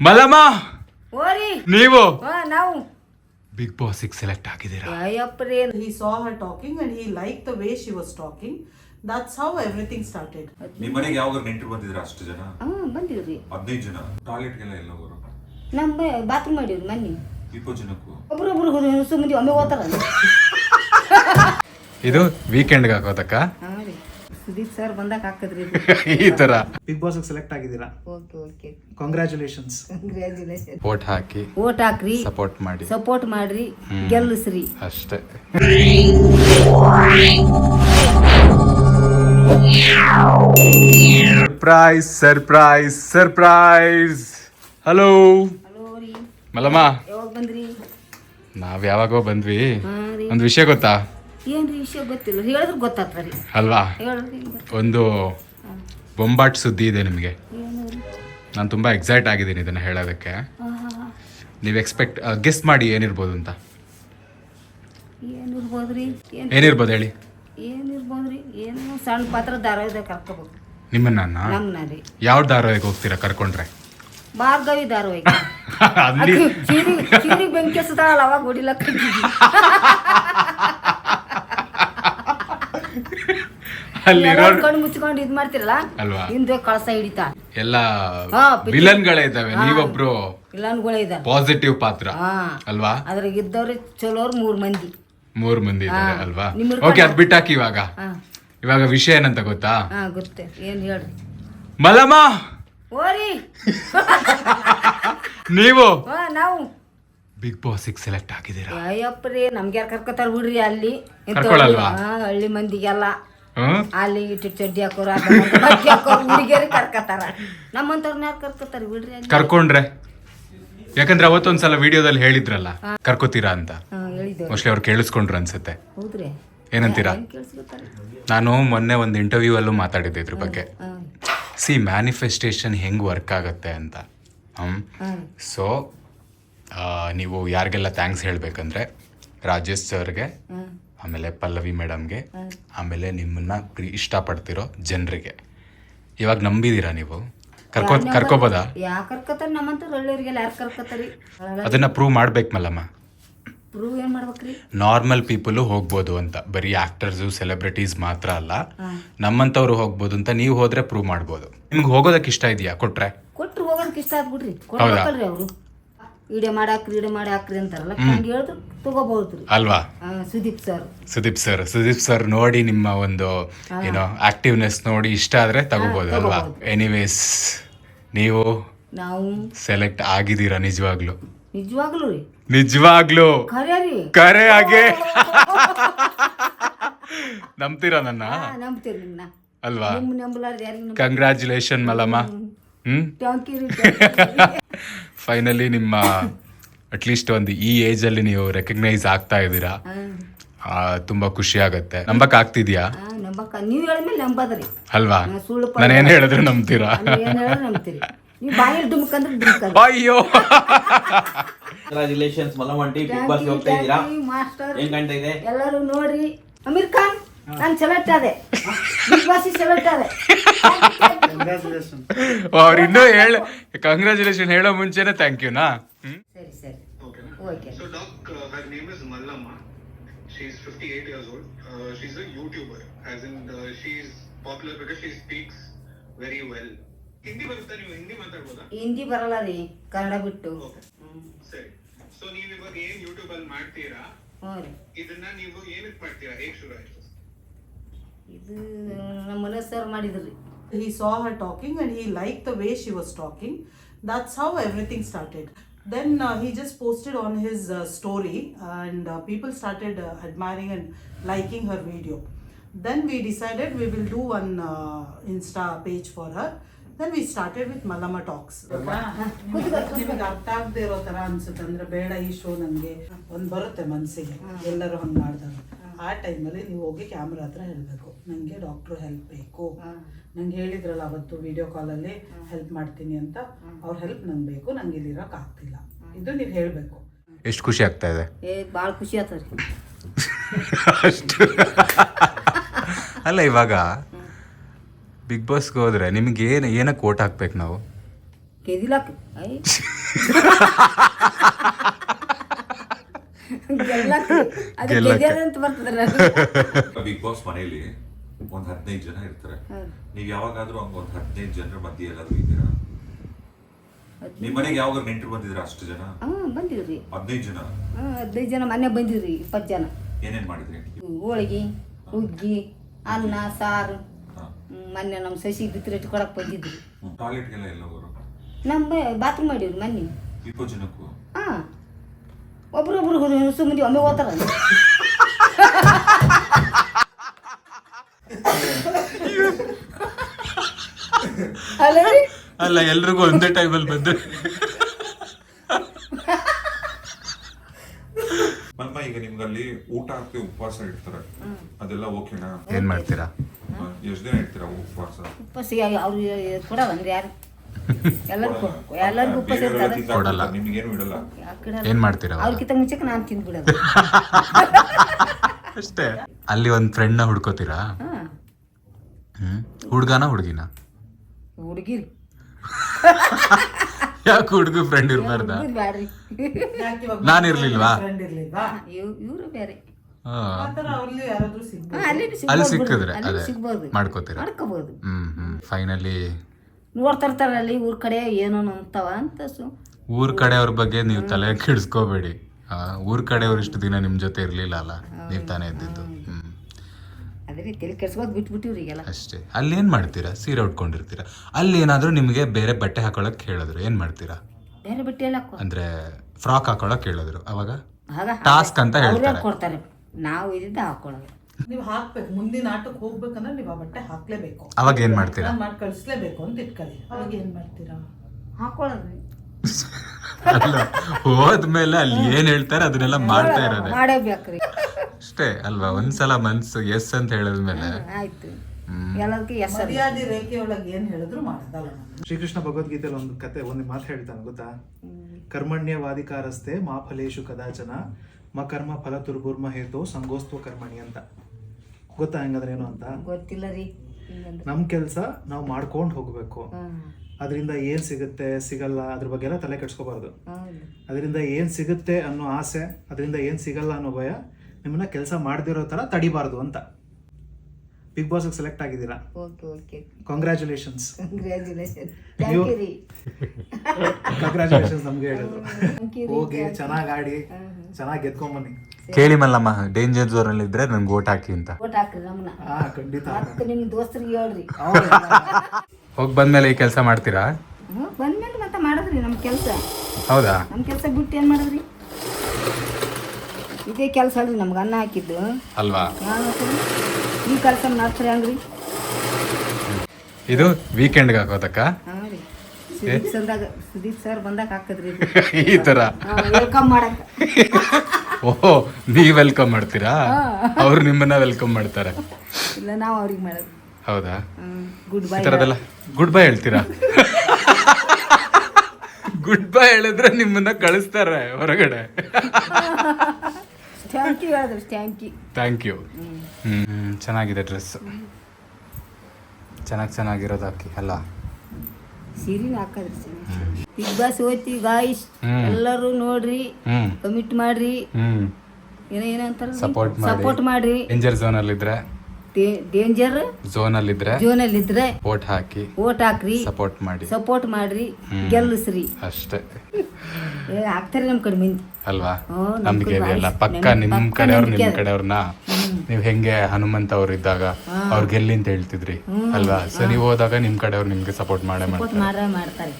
ಮಲಮ್ಮ ಓರಿ! ನೀವು? ಹಾ ನಾವು. ಬಿಗ್ ಬಾಸ್ ಸೆಲೆಕ್ಟ್ ಆಗಿದ್ದೀರಾ? ಅಯ್ಯಪ್ಪರೇ. He saw her talking and he liked the way she was talking. That's how everything started. ನಿಮ್ ಮನೆಗೆ ಯಾವಾಗ ನೆಂಟರು ಬಂದಿದ್ರ ಅಷ್ಟು ಜನ? ಹಾ ಬಂದಿವ್ರಿ ಹದಿನೈದು ಜನ. ಟಾಯ್ಲೆಟ್ಗೆಲ್ಲ ಎಲ್ಲ ಹೋಗೋರು ನಮ್ಮ ಬಾತ್ರೂಮ್ ಮಾಡಿವ್ರಿ ಮೊನ್ನೆ. ಇಪ್ಪತ್ತು ಜನಕ್ಕೂ? ಒಬ್ರೊಬ್ರು ಸುಮ್ಮನೆ ಒಮ್ಮೆ ಇದು ವೀಕೆಂಡ್ಗೆ ಹಾಕೋದಕ್ಕ ಹಾಂ. ಸುದೀಪ್ ಸರ್ ಬಂದಾಗ ಹಾಕಿದ್ರಿ ಈ ತರ. ಬಿಗ್ ಬಾಸ್ ಸೆಲೆಕ್ಟ್ ಆಗಿದ್ದೀರಾ? Okay okay. Congratulations congratulation vote ಹಾಕಿ. ಓಟ್ ಹಾಕ್ರಿ. ಸಪೋರ್ಟ್ ಮಾಡಿ. ಸಪೋರ್ಟ್ ಮಾಡ್ರಿ. ಗೆಲ್ಲಿಸ್ರಿ ಅಷ್ಟೇ. Surprise surprise surprise hello hello ರೀ. ಮಲಮ್ಮ ಯಾವಾಗ ಬಂದ್ರಿ? ನಾವ್ ಯಾವಾಗೋ ಬಂದ್ವಿ. ಒಂದ್ ಒಂದು ವಿಷಯ ಗೊತ್ತಾ? ಏನ್ರಿ ವಿಷಯ ಗೊತ್ತಿಲ್ಲ. ಹೇಳಿದ್ರೆ ಗೊತ್ತಾಗ್ತದೆ ಅಲ್ವಾ? ಒಂದು ಬೊಂಬಾಟ್ ಸುದ್ದಿ ಇದೆ ನಿಮಗೆ. ಏನು ನಾನು ತುಂಬ ಎಕ್ಸೈಟ್ ಆಗಿದ್ದೀನಿ ಇದನ್ನು ಹೇಳೋದಕ್ಕೆ. ನೀವು ಎಕ್ಸ್ಪೆಕ್ಟ್ ಗೆಸ್ ಮಾಡಿ ಏನಿರ್ಬೋದು ಅಂತ. ಏನಿರ್ಬೋದು ರೀ? ಏನು ಏನಿರ್ಬೋದು ಹೇಳಿ. ಏನಿರ್ಬೋದು ರೀ? ಏನು ಸಣ್ಣ ಪಾತ್ರ ಧಾರಾವಾಹಿದಾಗ ಕರ್ಕೋಬೇಕು ನಿಮ್ಮನ್ನ ಯಾವ ಧಾರಾವಾಹಿಗೆ ಹೋಗ್ತೀರಾ ಕರ್ಕೊಂಡ್ರೆ? ಭಾರ್ಗವಿ ಧಾರಾವಾಹಿ. ಅಲ್ಲಿ ಚೀರಿ ಬೆಂಕಿ ಹಚ್ಚದಾಳಲ್ಲ ಅವಾಗ ಹೊಡಿಲಕ್ಕ ಕಣ್ಣು ಮುಚ್ಕೊಂಡು ಇದ್ ಮಾಡ್ತಿರಲ್ಲ? ಅಲ್ವಾ? ಹಿಂದೆ ಕಳಸ ಹಿಡಿತಾ. ಎಲ್ಲ ವಿಲನ್ ಗಳೇ ವಿಲನ್ಗಳೇ ಇದ್ದಾವೆ. ನೀವೊಬ್ರು ಇಲ್ಲನ್ಗಳೇ ಇದಾವೆ ಪಾಸಿಟಿವ್ ಪಾತ್ರ. ಅಲ್ವಾ? ಅದ್ರಾಗ ಇದ್ದವ್ರೆ ಚಲೋರ್ ಮೂರ್ ಮಂದಿ. ಮೂರ್ ಮಂದಿ ಇದ್ದಾರೆ ಅಲ್ವಾ? ಓಕೆ ಅದ್ ಬಿಟ್ಟಾಕಿ ಇವಾಗ. ಇವಾಗ ವಿಷಯ ಏನಂತ ಗೊತ್ತಾ? ಹಾ ಗೊತ್ತೆ. ಏನ್ ಹೇಳ್ರಿ? ಮಲಮ್ಮ! ಓರಿ! ನೀವು? ನಾವು. ಬಿಗ್ ಬಾಸ್ ಸೆಲೆಕ್ಟ್ ಆಗಿದ್ದೀರಾ? ಅಯ್ಯಪ್ಪರೇ ನಮ್ಗೆ ಯಾರು ಕರ್ಕೋತಾರ ಹುಡ್ರಿ ಅಲ್ಲಿ. ಹಳ್ಳಿ ಮಂದಿಗೆಲ್ಲ. ಅಲ್ಲಿ ಇಟ್ಟು ಚಡ್ಡಿ ಹಾಕೋರು ಹುಡುಗಿಯರಿಗೆ ಕರ್ಕತಾರ ನಮ್ಮಂತವ್ರನ್ನ ಯಾರು ಕರ್ಕತಾರ ಬಿಡ್ರಿ ಕರ್ಕೊಂಡ್ರೆ. ಯಾಕಂದ್ರೆ ಅವತ್ತೊಂದ್ಸಲ ವಿಡಿಯೋದಲ್ಲಿ ಹೇಳಿದ್ರಲ್ಲ ಕರ್ಕೋತೀರಾ ಅಂತ. ಮೋಸ್ಟ್ಲಿ ಅವ್ರು ಕೇಳಿಸ್ಕೊಂಡ್ರು ಅನ್ಸುತ್ತೆ. ಹೌದ್ರಿ. ಏನಂತೀರಾ? ನಾನು ಮೊನ್ನೆ ಒಂದು ಇಂಟರ್ವ್ಯೂ ಅಲ್ಲೂ ಮಾತಾಡಿದ್ದೆ ಇದ್ರ ಬಗ್ಗೆ. ಸಿ ಮ್ಯಾನಿಫೆಸ್ಟೇಷನ್ ಹೆಂಗ್ ವರ್ಕ್ ಆಗುತ್ತೆ ಅಂತ. ಹ್ಮ್? ಸೊ ನೀವು ಯಾರಿಗೆಲ್ಲ ಥ್ಯಾಂಕ್ಸ್ ಹೇಳ್ಬೇಕಂದ್ರೆ ರಾಜೇಶ್ ಸರ್ಗೆ ಆಮೇಲೆ ಪಲ್ಲವಿ ಮೇಡಮ್ಗೆ. ಆಮೇಲೆ ನಿಮ್ಮನ್ನ ಪ್ರೀ ಇಷ್ಟಪಡ್ತಿರೋ ಜನರಿಗೆ. ಇವಾಗ ನಂಬಿದೀರಾ ನೀವು? ಕರ್ಕೋ ಕರ್ಕೋಬೋದಾ? ಯಾ ಕರ್ಕತಾರ ನಮ್ಮಂತ ಒಳ್ಳೆಯವ್ರಿಗೆಲ್ಲ ಯಾರು ಕರ್ಕತಾರಿ? ಅದನ್ನ ಪ್ರೂವ್ ಮಾಡ್ಬೇಕು ಮಲ್ಲಮ್ಮ. ಪ್ರೂವ್ ಏನ್ ಮಾಡ್ಬೇಕ್ರಿ? ನಾರ್ಮಲ್ ಪೀಪಲ್ ಹೋಗ್ಬೋದು ಅಂತ. ಬರೀ ಆಕ್ಟರ್ಸ್ ಸೆಲೆಬ್ರಿಟೀಸ್ ಮಾತ್ರ ಅಲ್ಲ. ನಮ್ಮಂತವ್ರು ಹೋಗ್ಬೋದು ಅಂತ ನೀವು ಹೋದ್ರೆ ಪ್ರೂವ್ ಮಾಡ್ಬೋದು. ನಿಮ್ಗೆ ಹೋಗೋದಕ್ಕೆ ಇಷ್ಟ ಇದೆಯಾ ಕೊಟ್ರೆ? ಕೊಟ್ರು ಹೋಗೋದಕ್ಕೆ ಇಷ್ಟ ಆಗ್ಬಿಡ್ರಿ ಕೊಡ್ಬೇಕಲ್ರಿ ಅವರು. ವಿಡಿಯೋ ಮಾಡಾಕ್ರಿ ವಿಡಿಯೋ ಮಾಡಿ ಹಾಕ್ರಿ ಅಂತಾರಲ್ಲ ಹಂಗೆ ಹೇಳಿದ್ರು ತಗೋಬಹುದು ಅಲ್ವಾ? Sudeep sir Sudeep sir Sudeep sir ನೋಡಿ ನಿಮ್ಮ ಒಂದು ಏನೋ ಆಕ್ಟಿವ್ನೆಸ್ ನೋಡಿ ಇಷ್ಟ ಆದ್ರೆ ತಗೋಬಹುದು ಅಲ್ವಾ? ಎನಿವೇಸ್ ನೀವು ನಾವು ಸೆಲೆಕ್ಟ್ ಆಗಿದ್ದೀರಾ ನಿಜವಾಗ್ಲು? ನಿಜವಾಗ್ಲೂ ರೀ. ನಿಜವಾಗ್ಲು? ಖರೆ ರೀ. ಕರೆ ಹಾಗೆ? ನಂಬ್ತೀರಾ ನನ್ನ? ನಂಬ್ತೀರಿ ನಿಮ್ನ ಅಲ್ವಾ? ಕಂಗ್ರ್ಯಾಚುಲೇಷನ್ ಮಲಮ್ಮ ಫೈನಲಿ ನಿಮ್ಮ ಅಟ್ಲೀಸ್ಟ್ ಒಂದು ಈ ಏಜ್ ಅಲ್ಲಿ ನೀವು ರೆಕಗ್ನೈಸ್ ಆಗ್ತಾ ಇದ್ದೀರಾ. ಆ, ತುಂಬಾ ಖುಷಿ ಆಗತ್ತೆ. ನಂಬಕ್ ಆಗ್ತಿದ್ಯಾ? ನಂಬಕ್ಕ ನೀವು ಹೇಳಿದ್ಮೇಲೆ ನಂಬದ್ರಿ. ಅಲ್ವಾ? ನಾನು ಏನ್ ಹೇಳಿದ್ರು ನಂಬ್ತೀರಾ. ಅಯ್ಯೋ! ಕಂಗ್ರಾಚುಲೇಷನ್ಸ್ ಮಲಮಂಟಿ ಬಿಗ್ ಬಾಸ್ ಹೋಗ್ತಾ ಇದ್ದೀರಾ? ಮಾಸ್ಟರ್ ಹೆಂಗ್ ಕಾಣ್ತಾ ಇದೆ? ಎಲ್ಲರೂ ನೋಡಿ ಅಮೀರ್ ಖಾನ್! ನಾನು ಸೆಲೆಕ್ಟ್ ಆದೆ. ಬಿಗ್ ಬಾಸ್ ಸೆಲೆಕ್ಟ್ ಆದೆ. ಅವ್ರು ಇನ್ನೂ ಹೇಳ ಕಂಗ್ರ್ಯಾಚುಲೇಷನ್ ಹೇಳೋ ಮುಂಚೆನೆ ಥ್ಯಾಂಕ್ ಯುನಾ ಸರಿ ಸರಿ. Okay So, Doc, uh, her name is Mallamma. She's 58 years old. Uh, she's a YouTuber, as in uh, she's popular because she speaks very well. Hindi ಬರುತ್ತಾ ನೀವು? ಹಿಂದಿ ಮಾತಾಡ್ಬೋದಾ? ಹಿಂದಿ ಬರಲ್ಲ ರೀ ಕನ್ನಡ ಬಿಟ್ಟು. ಹ್ಮ್. ಸರಿ. ಸೊ ನೀವು ಇವಾಗ ಏನ್ ಯೂಟ್ಯೂಬ್ ಅಲ್ಲಿ ಮಾಡ್ತೀರಾ? ಹ್ಞೂ ರೀ. ಇದನ್ನ ನೀವು ಏನಕ್ಕೆ ಮಾಡ್ತೀರಾ? ಹೇಗ್ ಶುರು ಆಯ್ತು? ಇದು ನಮ್ಮ ಮನೆ ಸರ್ ಮಾಡಿದ್ರಿ. He saw her talking and he like the way she was talking that's how everything started then he just posted on his story and people started admiring and liking her video then we decided we will do one insta page for her then we started with Malama talks ನಿಮಗೆ ಅರ್ಥ ಆಗದೆ ಇರೋ ಥರ ಅನ್ಸುತ್ತೆ. ಅಂದರೆ ಬೇಡ ಈ show ನನಗೆ ಒಂದು ಬರುತ್ತೆ ಮನಸ್ಸಿಗೆ ಎಲ್ಲರೂ ಹಂಗೆ ಮಾಡಿದಾಗ ಆ ಟೈಮಲ್ಲಿ ನೀವು ಹೋಗಿ ಕ್ಯಾಮ್ರಾ ಹತ್ರ ಹೇಳಬೇಕು. ನನಗೆ ಡಾಕ್ಟ್ರು ಹೆಲ್ಪ್ ಬೇಕು. ನಂಗೆ ಹೇಳಿದ್ರಲ್ಲ ಅವತ್ತು ವಿಡಿಯೋ ಕಾಲಲ್ಲಿ ಹೆಲ್ಪ್ ಮಾಡ್ತೀನಿ ಅಂತ. ಅವ್ರ ಹೆಲ್ಪ್ ನಂಗೆ ಬೇಕು ನಂಗೆ ಇಲ್ಲಿ ಇರೋಕೆ ಆಗ್ತಿಲ್ಲ ಇದು ನೀವು ಹೇಳಬೇಕು. ಎಷ್ಟು ಖುಷಿ ಆಗ್ತಾ ಇದೆ? ಏ ಭಾಳ ಖುಷಿ ಆತ ರೀ ಅಷ್ಟು. ಅಲ್ಲ ಇವಾಗ ಬಿಗ್ ಬಾಸ್ಗೆ ಹೋದ್ರೆ ನಿಮ್ಗೆ ಏನು ಏನಕ್ಕೆ ಓಟ್ ಹಾಕ್ಬೇಕು ನಾವು? ಕೇದಿಲ್ಲ ಐ. ಬಿಗ್ ಬಾಸ್ ಮನೆಯಲ್ಲಿ ಒಂದ್ ಹದಿನೈದು ಜನ ಇರ್ತಾರೆ. ನೀವ್ ಯಾವಾಗಾದ್ರೂ ಹಂಗ ಒಂದ್ ಹದಿನೈದು ಜನರ ಮಧ್ಯೆ ಎಲ್ಲಾದ್ರೂ ಇದ್ದೀರಾ? ನಿಮ್ ಮನೆಗೆ ಯಾವಾಗ ನೆಂಟರು ಬಂದಿದ್ರ ಅಷ್ಟು ಜನ? ಹಾಂ ಬಂದಿವ್ರಿ ಹದಿನೈದು ಜನ? ಹಾಂ ಹದಿನೈದು ಜನ ಮನೆ ಬಂದಿವ್ರಿ ಇಪ್ಪತ್ತು ಜನ. ಏನೇನ್ ಮಾಡಿದ್ರಿ? ಹೋಳಿಗೆ ಹುಗ್ಗಿ ಅನ್ನ ಸಾರು. ಮೊನ್ನೆ ನಮ್ಮ ಸಸಿ ಬಿತ್ತರಟ್ಟು ಕೊಡಕ್ ಬಂದಿದ್ರಿ ಟಾಯ್ಲೆಟ್ಗೆಲ್ಲ ಎಲ್ಲ ಹೋಗೋರು ನಮ್ಮ ಬಾತ್ರೂಮ್ ಮಾಡಿವ್ರಿ ಮೊನ್ನೆ. ಇಪ್ಪತ್ತು ಜನಕ್ಕೂ? ಹಾಂ. ಒಬ್ರೊಬ್ರು ಹುಸು ಮಂದಿ ಒಮ್ಮೆ ಹೋಗ್ತಾರ. ಅಲ್ಲ ರೀ? ಅಲ್ಲ ಎಲ್ರಿಗೂ ಒಂದೇ ಟೈಮಲ್ಲಿ ಬಂದ್ರೆ ಮಲ್ಮ ಈಗ ನಿಮ್ಗಲ್ಲಿ ಊಟ ಹಾಕಿ ಉಪವಾಸ ಇಡ್ತಾರೆ? ಅದೆಲ್ಲ ಓಕೆನಾ ಏನ್ ಮಾಡ್ತೀರಾ? ಎಷ್ಟು ದಿನ ಇಡ್ತೀರಾ ಉಪವಾಸ? ಉಪವಾಸ ಅವ್ರು ಕೊಡಲ್ಲ ಅಂದ್ರೆ ಯಾರು? ಎಲ್ಲರಿಗೂ ಎಲ್ಲರಿಗೂ ಉಪವಾಸ ಬೇರೆಯವರೆಲ್ಲ ಇರ್ತಾರೆ ಕೊಡಲ್ಲ. ನಿಮ್ಗೇನು ಇಡಲ್ಲ. ಏನ್ ಮಾಡ್ತೀರಾ? ಅವಾಗ? ಅವ್ರಿಗಿಂತ ಮುಂಚೆಗೆ ನಾನು ತಿಂದ್ಬಿಡೋದು. ಅಷ್ಟೇ. ಅಲ್ಲಿ ಒಂದು ಫ್ರೆಂಡ್ನ ಹುಡ್ಕೋತೀರಾ? ಹ್ಮ್? ಹುಡ್ಗನ ಹುಡ್ಗಿನ? ಹುಡುಗಿರಿ. ಯಾಕೆ ಹುಡುಗ ಫ್ರೆಂಡ್ ಇರ್ಬಾರ್ದ? ಬ್ಯಾಡ್ರಿ. ನಾನ್ ಇರ್ಲಿಲ್ವಾ? ಫ್ರೆಂಡ್ ಇರ್ಲಿಲ್ವಾ? ಇವರು ಬೇರೆ. ಹಾ. ಆ ಥರ ಅಲ್ಲಿ ಯಾರಾದ್ರೂ ಅಲ್ಲಿ ಅಲ್ಲಿ ಸಿಕ್ಕಿದ್ರೆ ಅದೇ. ಸಿಗ್ಬೋದು. ಮಾಡ್ಕೋತೀರಾ? ಮಾಡ್ಕೋಬಹುದು ಹ್ಮ್ ಹ್ಮ್. ಫೈನಲಿ ನೋಡ್ತಾ ಇರ್ತಾರಲ್ಲಿ ಊರ್ ಕಡೆ ಏನೋ ಅಂತವ ಅಂತ ಸು ಊರ್ ಕಡೆಯವ್ರ ಬಗ್ಗೆ ನೀವು ತಲೆ ಕೆಡಿಸ್ಕೋಬೇಡಿ. ಊರ್ ಕಡೆಯವ್ರು ಇಷ್ಟು ದಿನ ನಿಮ್ ಜೊತೆ ಇರ್ಲಿಲ್ಲ ಅಲ್ಲ? ನೀವ್ ತಾನೇ ಇದ್ದಿದ್ದು. ಹ್ಮ್. ಅದೇ ತಲೆ ಕೆಡ್ಸ್ಕೋದ್ ಬಿಟ್ಬಿಟ್ಟಿವ್ರಿ ಈಗೆಲ್ಲ. ಅಷ್ಟೇ. ಅಲ್ಲಿ ಏನ್ ಮಾಡ್ತೀರಾ? ಸೀರೆ ಉಟ್ಕೊಂಡಿರ್ತೀರಾ? ಅಲ್ಲಿ ಏನಾದ್ರೂ ನಿಮ್ಗೆ ಬೇರೆ ಬಟ್ಟೆ ಹಾಕೊಳಕ್ ಹೇಳಿದ್ರು ಏನ್ ಮಾಡ್ತೀರಾ? ಬೇರೆ ಬಟ್ಟೆ ಎಲ್ಲ ಅಂದ್ರೆ ಫ್ರಾಕ್ ಹಾಕೊಳಕ್ ಹೇಳಿದ್ರು ಅವಾಗ? ಆಗ ಟಾಸ್ಕ್ ಅಂತ ಅವ್ರೇ ಹೇಳ್ತಾರೆ. ಕೊಡ್ತಾರೆ ನಾವು ಇದ್ದಿದ್ದ ಹಾಕೊಳ್ಳೋದು ನೀವು ಹಾಕ್ಬೇಕು ಮುಂದಿನ ಆಟಕ್ಕೆ ಹೋಗ್ಬೇಕಂದ್ರೆ ನೀವು ಆ ಬಟ್ಟೆ ಹಾಕ್ಲೇಬೇಕು. ಅವಾಗ ಏನ್ ಮಾಡ್ತೀರಾ? ನಾನ್ ಮಾಡಿ ಕಳಿಸ್ಲೇಬೇಕು ಅಂತ ಇಟ್ಕೊಳ್ಳಿ. ಅವಾಗ ಏನ್ ಮಾಡ್ತೀರಾ? ಹಾಕೊಳ್ಳೋದು. ಅಲ್ಲ ಹೋದ್ಮೇಲೆ ಅಲ್ಲಿ ಏನ್ ಹೇಳ್ತಾರೆ ಅದನ್ನೆಲ್ಲ ಮಾಡ್ತಾ ಇರೋದೆ. ಮಾಡೇಬೇಕ್ರಿ. ಅಷ್ಟೇ ಅಲ್ವಾ? ಒಂದ್ಸಲ ಮನ್ಸು ಎಸ್ ಅಂತ ಹೇಳಿದ್ಮೇಲೆ. ಆಯ್ತು. ಎಲ್ಲದಕ್ಕೆ ಎಸ್ ಮರ್ಯಾದೆ ರೇಖೆ ಒಳಗೆ ಏನ್ ಹೇಳಿದ್ರು ಮಾಡೋದಲ್ಲ ನಾನು ಶ್ರೀಕೃಷ್ಣ ಭಗವದ್ಗೀತೆಯಲ್ಲಿ ಒಂದು ಕತೆ ಒಂದು ಮಾತು ಹೇಳ್ತಾನೆ ಗೊತ್ತಾ? ಕರ್ಮಣ್ಯವಾದಿಕಾರಸ್ತೆ ಮಾ ಫಲೇಶು ಕದಾಚನ ಮ ಕರ್ಮ ಫಲ ತುರ್ಗುರ್ಮ ಹೇತೋ ಸಂಗೋಸ್ತ್ವ ಕರ್ಮಣಿ ಅಂತ. ಗೊತ್ತಾ ಹೆಂಗಂದ್ರೆ ಏನು ಅಂತ? ಗೊತ್ತಿಲ್ಲ ರೀ. ನಮ್ಮ ಕೆಲಸ ನಾವು ಮಾಡ್ಕೊಂಡು ಹೋಗ್ಬೇಕು. ಅದರಿಂದ ಏನ್ ಸಿಗುತ್ತೆ ಸಿಗಲ್ಲ ಅದ್ರ ಬಗ್ಗೆ ಎಲ್ಲ ತಲೆ ಕೆಡ್ಸ್ಕೋಬಾರ್ದು. ಅದರಿಂದ ಏನ್ ಸಿಗುತ್ತೆ ಅನ್ನೋ ಆಸೆ ಅದರಿಂದ ಏನ್ ಸಿಗಲ್ಲ ಅನ್ನೋ ಭಯ ನಿಮ್ಮನ್ನ ಕೆಲಸ ಮಾಡದಿರೋ ತರ ತಡಿಬಾರ್ದು ಅಂತ. ಬಿಗ್ ಬಾಸ್ ಸೆಲೆಕ್ಟ್ ಆಗಿದ್ದೀರಾ? Okay okay congratulations congratulation thank you ರೀ. ಕಂಗ್ರ್ಯಾಚುಲೇಷನ್ಸ್ ನಮ್ಗೆ ಹೇಳಿದ್ರು. ರೀ. ಹೋಗಿ ಚೆನ್ನಾಗಿ ಆಡಿ ಚೆನ್ನಾಗಿ ಗೆದ್ಕೊಂಬನ್ನಿ. ಕೇಳಿ ಮಲ್ಲಮ್ಮ ಡೇಂಜರ್ ಝೋನ್ ಅಲ್ಲಿ ಇದ್ರೆ ನನ್ಗೆ ಓಟ್ ಹಾಕಿ ಅಂತ. ಓಟ್ ಹಾಕ್ರಿ ನಮ್ಮನ್ನ ಹಾ ಖಂಡಿತ. ಮತ್ತೆ ನಿಮ್ ದೋಸ್ತರಿಗೆ ಹೇಳ್ರಿ. ಹೋಗ್ ಬಂದ್ಮೇಲೆ ಈ ಕೆಲಸ ಮಾಡ್ತೀರಾ? ಬಂದ್ಮೇಲೆ ಮತ್ತೆ ಮಾಡಿದ್ರಿ ನಮ್ಮ ಕೆಲಸ. ಹೌದಾ? ನಮ್ಮ ಕೆಲಸ ಬಿಟ್ಟು ಏನು ಮಾಡಿದ್ರಿ? ಇದೇ ಕೆಲಸ ಅಲ್ರಿ ನಮ್ಗೆ ಅನ್ನ ಹಾಕಿದ್ದು. ಅಲ್ವಾ? ಈ ಕೆಲಸ ಮಾಡ್ತಾರೆ ಹಂಗ್ರಿ ಇದು ವೀಕೆಂಡ್ಗೆ ಹಾಕೋದಕ್ಕ? ಹಾಂ ರೀ. ಸುದೀಪ್ ಸರ್ದಾಗ ಸುದೀಪ್ ಸರ್ ಬಂದಾಗ ಹಾಕದ್ರಿ ಈ ತರ? ವೆಲ್ಕಮ್ ಓಹೋ ನೀವ್ ವೆಲ್ಕಮ್ ಮಾಡ್ತೀರಾ? ಅವ್ರು ನಿಮ್ಮನ್ನ ವೆಲ್ಕಮ್ ಮಾಡ್ತಾರೆ. ಇಲ್ಲ ನಾವು ಅವ್ರಿಗೆ ಮಾಡೋದು. ಹೌದಾ? ಗುಡ್ ಈ ಬೈ ಗುಡ್ ಬೈ ಹೇಳ್ತೀರಾ? ಗುಡ್ ಬೈ ಹೇಳಿದ್ರೆ ನಿಮ್ಮನ್ನ ಕಳಿಸ್ತಾರೆ ಹೊರಗಡೆ. ಥ್ಯಾಂಕ್ ಯು ಹೇಳಿದ್ರು ಥ್ಯಾಂಕ್ ಯು ಹ್ಮ್ ಚೆನ್ನಾಗಿದೆ ಡ್ರೆಸ್ ಚೆನ್ನಾಗಿ ಚೆನ್ನಾಗಿರೋದು ಹಾಕಿ ಅಲ್ಲ? ಸೀರೆನ ಹಾಕದ್ರಿ ಬಿಗ್ ಬಾಸ್ ಹೋಯ್ತಿ ಗಾಯ್ಸ್ ಹ್ಮ್. ಎಲ್ಲರೂ ನೋಡ್ರಿ ಕಮಿಟ್ ಮಾಡ್ರಿ. ಹ್ಮ್. ಏನೋ ಸಪೋರ್ಟ್ ಮಾಡಿ. ಸಪೋರ್ಟ್ ಮಾಡ್ರಿ. ಡೇಂಜರ್ ಝೋನ್ ಅಲ್ಲಿ ಇದ್ರೆ ಡೇಂಜರ್ ಝೋನ್ ಅಲ್ಲಿ ಇದ್ರೆ ಅಲ್ಲಿ ಇದ್ರೆ ಓಟ್ ಹಾಕಿ ಓಟ್ ಹಾಕ್ರಿ ಸಪೋರ್ಟ್ ಮಾಡಿ. ಸಪೋರ್ಟ್ ಮಾಡ್ರಿ ಗೆಲ್ಲಿಸ್ರಿ. ಅಷ್ಟೇ. ಏ ಹಾಕ್ತಾರೆ ನಮ್ ಕಡೆ ಮಂದಿ ಅಲ್ವಾ ನಮ್ ನಮ್ಗೆ ಕಡೆ ಇದೆಯಲ್ಲ ಪಕ್ಕ ನಮ್ ನಿಮ್ ಪಕ್ಕ ಕಡೆಯವ್ರು ನಿಮ್ ನಂಬಿಕೆ ಕಡೆಯವ್ರನ್ನ ನೀವ್ ಹೆಂಗೆ ಹನುಮಂತ ಅವ್ರು ಇದ್ದಾಗ ಅವ್ರ್ ಗೆಲ್ಲಿ ಅಂತ ಹೇಳ್ತಿದ್ರಿ? ಅಲ್ವಾ? ಸರಿ ನೀವ್ ಹೋದಾಗ ನಿಮ್ ಕಡೆಯವ್ರು ನಿಮ್ಗೆ ಸಪೋರ್ಟ್ ಮಾಡೇ ಸಪೋರ್ಟ್ ಮಾಡ್ತಾರೆ. ಮಾಡ್ರೆ ಮಾಡ್ತಾರೆ.